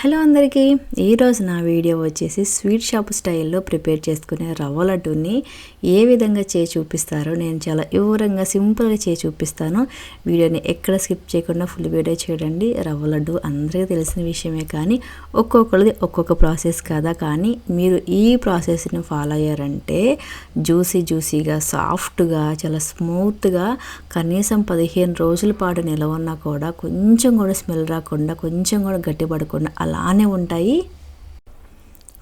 Hello అందరికీ. ఈరోజు నా వీడియో వచ్చేసి స్వీట్ షాప్ స్టైల్లో ప్రిపేర్ చేసుకునే రవ్వ లడ్డూని ఏ విధంగా చేసి చూపిస్తారో నేను చాలా వివరంగా సింపుల్గా చేసి చూపిస్తాను. వీడియోని ఎక్కడ స్కిప్ చేయకుండా ఫుల్ వీడియో చూడండి. రవ్వ లడ్డు అందరికీ తెలిసిన విషయమే కానీ ఒక్కొక్కరిది ఒక్కొక్క ప్రాసెస్ కదా. కానీ మీరు ఈ ప్రాసెస్ని ఫాలో అయ్యారంటే జ్యూసీ జ్యూసీగా సాఫ్ట్గా చాలా స్మూత్గా కనీసం పదిహేను రోజుల పాటు నిలవన్నా కూడా కొంచెం కూడా స్మెల్ రాకుండా కొంచెం కూడా గట్టిపడకుండా అలానే ఉంటాయి.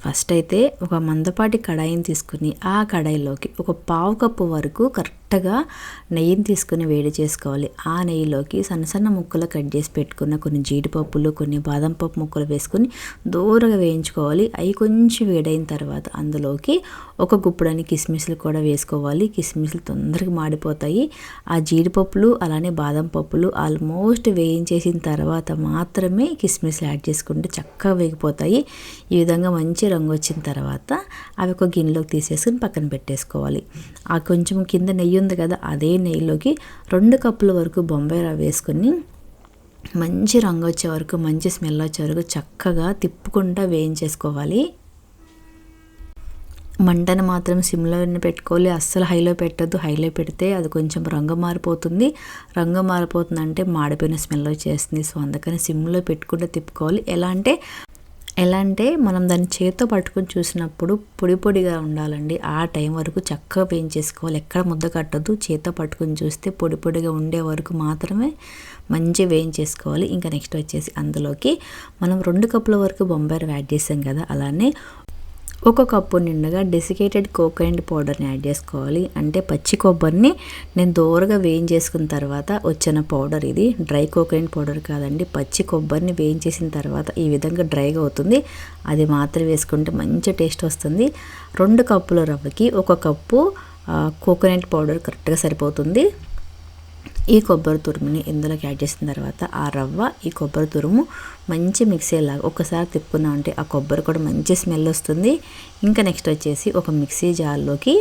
ఫస్ట్ అయితే ఒక మందపాటి కడాయిని తీసుకుని ఆ కడాయిలోకి ఒక పావు కప్పు వరకు కరెక్ట్గా నెయ్యిని తీసుకుని వేడి చేసుకోవాలి. ఆ నెయ్యిలోకి సన్న సన్న ముక్కలు కట్ చేసి పెట్టుకున్న కొన్ని జీడిపప్పులు కొన్ని బాదం పప్పు ముక్కలు వేసుకుని దూరగా వేయించుకోవాలి. అవి కొంచెం వేడైన తర్వాత అందులోకి ఒక గుప్పుడని కిస్మిస్లు కూడా వేసుకోవాలి. కిస్మిస్లు తొందరగా మాడిపోతాయి. ఆ జీడిపప్పులు అలానే బాదం పప్పులు ఆల్మోస్ట్ వేయించేసిన తర్వాత మాత్రమే కిస్మిస్లు యాడ్ చేసుకుంటే చక్కగా వేగిపోతాయి. ఈ విధంగా మంచి రంగు వచ్చిన తర్వాత అవి ఒక గిన్నెలోకి తీసేసుకుని పక్కన పెట్టేసుకోవాలి. ఆ కొంచెం కింద నెయ్యి ఉంది కదా అదే నెయ్యిలోకి రెండు కప్పుల వరకు బొంబాయి రవ్వ వేసుకొని మంచి రంగు వచ్చే వరకు మంచి స్మెల్ వచ్చే వరకు చక్కగా తిప్పుకుంటా వేయించేసుకోవాలి. మంటను మాత్రం సిమ్లో పెట్టుకోవాలి. అస్సలు హైలో పెట్టద్దు. హైలో పెడితే అది కొంచెం రంగు మారిపోతుంది. రంగు మారిపోతుంది అంటే మాడిపోయిన స్మెల్ వచ్చేస్తుంది. సో అందుకని సిమ్లో పెట్టుకుంటే తిప్పుకోవాలి. ఎలా అంటే ఎలా అంటే మనం దాన్ని చేత్తో పట్టుకొని చూసినప్పుడు పొడి పొడిగా ఉండాలండి. ఆ టైం వరకు చక్కగా వేయించేసుకోవాలి. ఎక్కడ ముద్ద కట్టద్దు. చేత్తో పట్టుకొని చూస్తే పొడి పొడిగా ఉండే వరకు మాత్రమే మంచి వేయించేసుకోవాలి. ఇంకా నెక్స్ట్ వచ్చేసి అందులోకి మనం రెండు కప్పుల వరకు బొంబాయి యాడ్ చేసాం కదా అలానే ఒక కప్పు నిండుగా డెసికేటెడ్ కోకోనట్ పౌడర్ని యాడ్ చేసుకోవాలి. అంటే పచ్చి కొబ్బరిని నేను దూరగా వేయించేసుకున్న తర్వాత వచ్చిన పౌడర్ ఇది. డ్రై కోకోనట్ పౌడర్ కాదండి. పచ్చి కొబ్బరిని వేయించేసిన తర్వాత ఈ విధంగా డ్రైగా అవుతుంది. అది మాత్రం వేసుకుంటే మంచి టేస్ట్ వస్తుంది. రెండు కప్పుల రవ్వకి ఒక కప్పు కోకోనట్ పౌడర్ కరెక్ట్గా సరిపోతుంది. ఈ కొబ్బరి తురుముని ఇందులోకి యాడ్ చేసిన తర్వాత ఆ రవ్వ ఈ కొబ్బరి తురుము మంచి మిక్సీ లాగా ఒకసారి తిప్పుకున్నామంటే ఆ కొబ్బరి కూడా మంచి స్మెల్ వస్తుంది. ఇంకా నెక్స్ట్ వచ్చేసి ఒక మిక్సీ జార్లోకి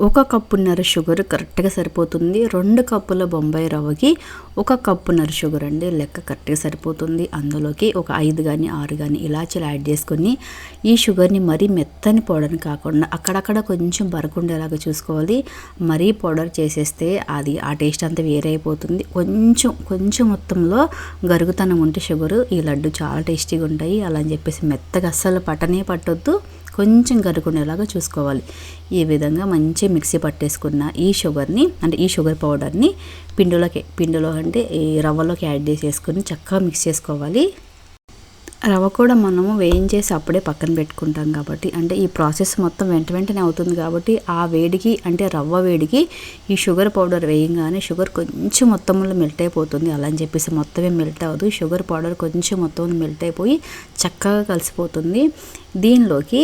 ఒక కప్పున్నర షుగర్ కరెక్ట్గా సరిపోతుంది. రెండు కప్పుల బొంబాయి రవ్వకి ఒక కప్పున్నర షుగర్ అండి. లెక్క కరెక్ట్గా సరిపోతుంది. అందులోకి ఒక ఐదు కానీ ఆరు కానీ ఇలాచీలు యాడ్ చేసుకొని ఈ షుగర్ని మరీ మెత్తని పౌడర్ని కాకుండా అక్కడక్కడ కొంచెం బరకుండేలాగా చూసుకోవాలి. మరీ పౌడర్ చేసేస్తే అది ఆ టేస్ట్ అంతా వేరే అయిపోతుంది. కొంచెం కొంచెం మొత్తంలో గరుగుతనం ఉంటే షుగర్ ఈ లడ్డు చాలా టేస్టీగా ఉంటాయి. అలా అని చెప్పేసి మెత్తగా అస్సలు పట్టనే పట్టొద్దు. కొంచెం గరుకునేలాగా చూసుకోవాలి. ఈ విధంగా మంచి మిక్సీ పట్టేసుకున్న ఈ షుగర్ని అంటే ఈ షుగర్ పౌడర్ని పిండిలోకి పిండిలో అంటే ఈ రవ్వలోకి యాడ్ చేసేసుకొని చక్కగా మిక్స్ చేసుకోవాలి. రవ్వ కూడా మనము వేయించేసి అప్పుడే పక్కన పెట్టుకుంటాం కాబట్టి అంటే ఈ ప్రాసెస్ మొత్తం వెంట వెంటనే అవుతుంది కాబట్టి ఆ వేడికి అంటే రవ్వ వేడికి ఈ షుగర్ పౌడర్ వేయంగానే షుగర్ కొంచెం మొత్తంలో మెల్ట్ అయిపోతుంది. అలా అని చెప్పేసి మొత్తమే మెల్ట్ అవ్వదు. షుగర్ పౌడర్ కొంచెం మొత్తం మెల్ట్ అయిపోయి చక్కగా కలిసిపోతుంది. దీనిలోకి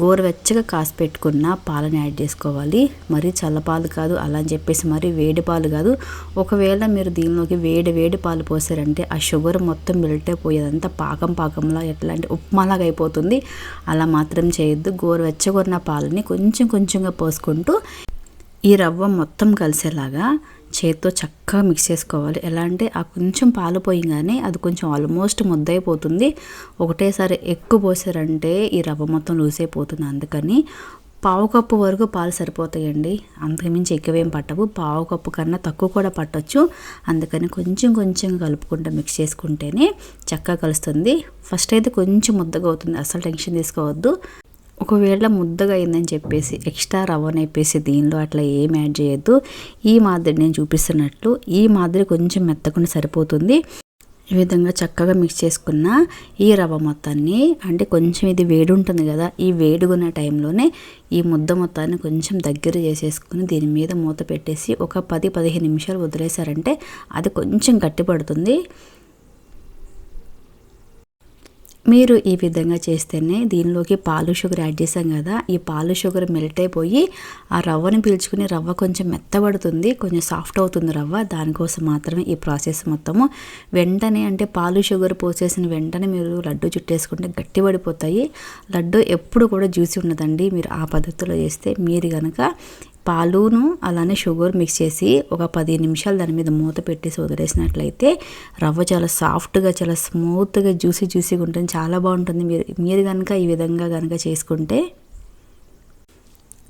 గోరువెచ్చగా కాసి పెట్టుకున్న పాలని యాడ్ చేసుకోవాలి. మరి చల్లపాలు కాదు అలా అని చెప్పేసి మరి వేడి పాలు కాదు. ఒకవేళ మీరు దీనిలోకి వేడి వేడి పాలు పోసారంటే ఆ షుగర్ మొత్తం మెల్ట్ అయిపోయేదంతా పాకం పాకం పాకంలా ఎట్లా అంటే ఉప్మాలాగా అయిపోతుంది. అలా మాత్రం చేయొద్దు. గోరువెచ్చగొరిన పాలని కొంచెం కొంచెంగా పోసుకుంటూ ఈ రవ్వ మొత్తం కలిసేలాగా చేత్తో చక్కగా మిక్స్ చేసుకోవాలి. ఎలా అంటే ఆ కొంచెం పాలు పోయిగానే అది కొంచెం ఆల్మోస్ట్ ముద్దయిపోతుంది. ఒకటేసారి ఎక్కువ పోసారంటే ఈ రవ్వ మొత్తం లూజ్ అయిపోతుంది అందుకని పావు కప్పు వరకు పాలు సరిపోతాయండి. అంతకుమించి ఎక్కువేం పట్టవు. పావు కప్పు కన్నా తక్కువ కూడా పట్టవచ్చు అందుకని కొంచెం కొంచెం కలుపుకుంటూ మిక్స్ చేసుకుంటేనే చక్కగా కలుస్తుంది. ఫస్ట్ అయితే కొంచెం ముద్దగా అవుతుంది. అసలు టెన్షన్ తీసుకోవద్దు. ఒకవేళ ముద్దగా అయిందని చెప్పేసి ఎక్స్ట్రా రవ్వను వేపేసి దీనిలో అట్లా ఏం యాడ్ చేయొద్దు. ఈ మాదిరి నేను చూపిస్తున్నట్లు ఈ మాదిరి కొంచెం మెత్తకుండా సరిపోతుంది. ఈ విధంగా చక్కగా మిక్స్ చేసుకున్న ఈ రవ్వ మొత్తాన్ని అంటే కొంచెం ఇది వేడి ఉంటుంది కదా ఈ వేడిగున్న టైంలోనే ఈ ముద్ద మొత్తాన్ని కొంచెం దగ్గర చేసేసుకుని దీని మీద మూత పెట్టేసి ఒక పది పదిహేను నిమిషాలు వదిలేశారంటే అది కొంచెం గట్టిపడుతుంది. మీరు ఈ విధంగా చేస్తేనే దీనిలోకి పాలు షుగర్ యాడ్ చేసాం కదా ఈ పాలు షుగర్ మెల్ట్ అయిపోయి ఆ రవ్వని పీల్చుకుని రవ్వ కొంచెం మెత్తబడుతుంది కొంచెం సాఫ్ట్ అవుతుంది రవ్వ. దానికోసం మాత్రమే ఈ ప్రాసెస్ మొత్తము. వెంటనే అంటే పాలు షుగర్ పోసేసిన వెంటనే మీరు లడ్డు చుట్టేసుకుంటే గట్టిపడిపోతాయి. లడ్డు ఎప్పుడు కూడా జ్యూసీ ఉండదండి. మీరు ఆ పద్ధతిలో చేస్తే మీరు కనుక పాలును అలానే షుగర్ మిక్స్ చేసి ఒక పది నిమిషాలు దాని మీద మూత పెట్టేసి వదిలేసినట్లయితే రవ్వ చాలా సాఫ్ట్గా చాలా స్మూత్గా జ్యూసీ జ్యూసీగా ఉంటుంది. చాలా బాగుంటుంది. మీరు మీరు కనుక ఈ విధంగా కనుక చేసుకుంటే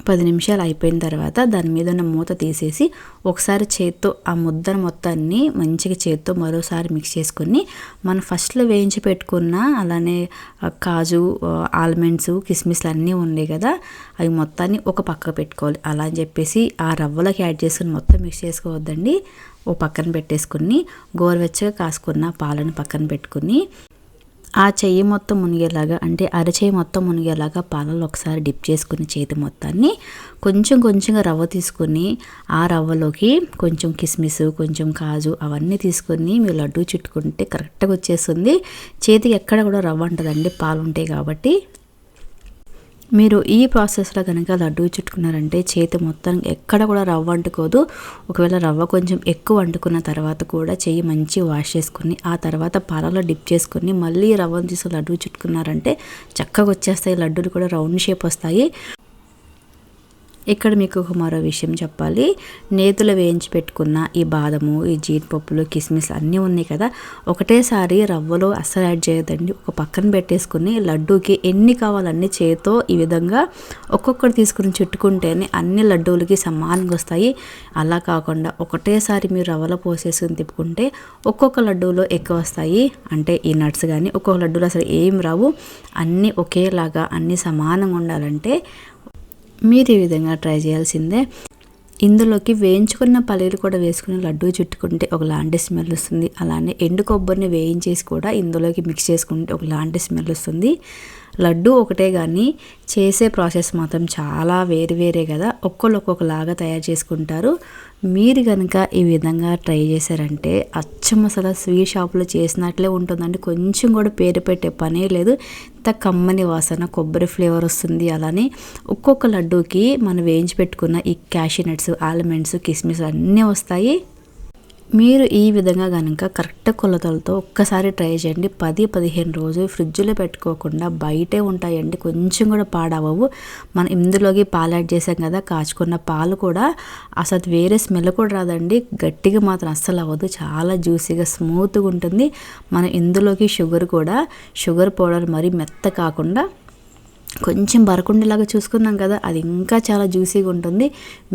పది నిమిషాలు అయిపోయిన తర్వాత దాని మీద ఉన్న మూత తీసేసి ఒకసారి చేత్తో ఆ ముద్దను మొత్తాన్ని మంచిగా చేత్తో మరోసారి మిక్స్ చేసుకొని మనం ఫస్ట్లో వేయించి పెట్టుకున్న అలానే కాజు ఆల్మండ్స్ కిస్మిస్లు అన్నీ ఉన్నాయి కదా అవి మొత్తాన్ని ఒక పక్క పెట్టుకోవాలి. అలా అని చెప్పేసి ఆ రవ్వలోకి యాడ్ చేసుకుని మొత్తం మిక్స్ చేసుకోవద్దండి. ఓ పక్కన పెట్టేసుకుని గోరువెచ్చగా కాసుకున్న పాలను పక్కన పెట్టుకుని ఆ చెయ్యి మొత్తం మునిగేలాగా అంటే అరచేయి మొత్తం మునిగేలాగా పాలలో ఒకసారి డిప్ చేసుకుని చేతి మొత్తాన్ని కొంచెం కొంచెంగా రవ్వ తీసుకుని ఆ రవ్వలోకి కొంచెం కిస్మిస్ కొంచెం కాజు అవన్నీ తీసుకొని మీరు లడ్డు చుట్టుకుంటే కరెక్ట్గా వచ్చేస్తుంది. చేతికి ఎక్కడ కూడా రవ్వ ఉంటుందండి పాలు ఉంటాయి కాబట్టి మీరు ఈ ప్రాసెస్లో కనుక లడ్డూ చుట్టుకున్నారంటే చేతి మొత్తం ఎక్కడ కూడా రవ్వ అంటుకోదు. ఒకవేళ రవ్వ కొంచెం ఎక్కువ అంటుకున్న తర్వాత కూడా చేయి మంచి వాష్ చేసుకుని ఆ తర్వాత పాలలో డిప్ చేసుకుని మళ్ళీ రవ్వను తీసి లడ్డూ చుట్టుకున్నారంటే చక్కగా వచ్చేస్తాయి. లడ్డూలు కూడా రౌండ్ షేప్ వస్తాయి. ఇక్కడ మీకు ఒక మరో విషయం చెప్పాలి. నేతులు వేయించి పెట్టుకున్న ఈ బాదము ఈ జీడిపప్పులు కిస్మిస్ అన్నీ ఉన్నాయి కదా. ఒకటేసారి రవ్వలో అస్సలు యాడ్ చేయదండి ఒక పక్కన పెట్టేసుకుని లడ్డూకి ఎన్ని కావాలన్నీ చేతో ఈ విధంగా ఒక్కొక్కటి తీసుకుని చుట్టుకుంటేనే అన్ని లడ్డూలకి సమానంగా వస్తాయి. అలా కాకుండా ఒకటేసారి మీరు రవ్వలో పోసేసుకుని తిప్పుకుంటే ఒక్కొక్క లడ్డూలో ఎక్కువ వస్తాయి. అంటే ఈ నట్స్ కానీ ఒక్కొక్క లడ్డూలో అసలు ఏం రావు. అన్నీ ఒకేలాగా అన్నీ సమానంగా ఉండాలంటే మీరు ఈ విధంగా ట్రై చేయాల్సిందే. ఇందులోకి వేయించుకున్న పల్లీలు కూడా వేసుకుని లడ్డూ చుట్టుకుంటే ఒకలాంటి స్మెల్ వస్తుంది. అలానే ఎండు కొబ్బరిని వేయించేసి కూడా ఇందులోకి మిక్స్ చేసుకుంటే ఒకలాంటి స్మెల్ వస్తుంది. లడ్డు ఒకటే కానీ చేసే ప్రాసెస్ మాత్రం చాలా వేరు వేరే కదా. ఒక్కొక్కరు ఒక్కొక్కలాగా తయారు చేసుకుంటారు. మీరు కనుక ఈ విధంగా ట్రై చేశారంటే అచ్చం అసలు స్వీట్ షాప్లో చేసినట్లే ఉంటుందండి. కొంచెం కూడా పేరు పెట్టే పనే లేదు. ఇంత కమ్మని వాసన కొబ్బరి ఫ్లేవర్ వస్తుంది అలానే ఒక్కొక్క లడ్డూకి మనం వేయించి పెట్టుకున్న ఈ క్యాషీ నట్స్ ఆల్మండ్స్ కిస్మిస్ అన్నీ వస్తాయి. మీరు ఈ విధంగా కనుక కరెక్ట్ కొలతలతో ఒక్కసారి ట్రై చేయండి. పది పదిహేను రోజులు ఫ్రిడ్జ్లో పెట్టుకోకుండా బయటే ఉంటాయండి. కొంచెం కూడా పాడవవు మనం ఇందులోకి పాలు యాడ్ చేసాం కదా కాచుకున్న పాలు కూడా అసలు వేరే స్మెల్ కూడా రాదండి. గట్టిగా మాత్రం అస్సలు అవ్వదు. చాలా జ్యూసీగా స్మూత్గా ఉంటుంది. మనం ఇందులోకి షుగర్ కూడా షుగర్ పౌడర్ మరీ మెత్త కాకుండా కొంచెం బరకుండేలాగా చూసుకున్నాం కదా అది ఇంకా చాలా జ్యూసీగా ఉంటుంది.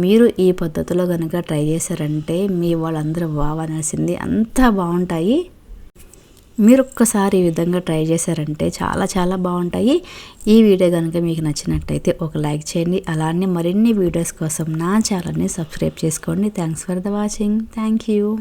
మీరు ఈ పద్ధతిలో కనుక ట్రై చేశారంటే మీ వాళ్ళందరూ బావనాల్సింది అంతా బాగుంటాయి. మీరు ఒక్కసారి ఈ విధంగా ట్రై చేశారంటే చాలా చాలా బాగుంటాయి. ఈ వీడియో కనుక మీకు నచ్చినట్టయితే ఒక లైక్ చేయండి. అలానే మరిన్ని వీడియోస్ కోసం నా ఛానల్ని సబ్స్క్రైబ్ చేసుకోండి. Thanks for the watching. Thank you.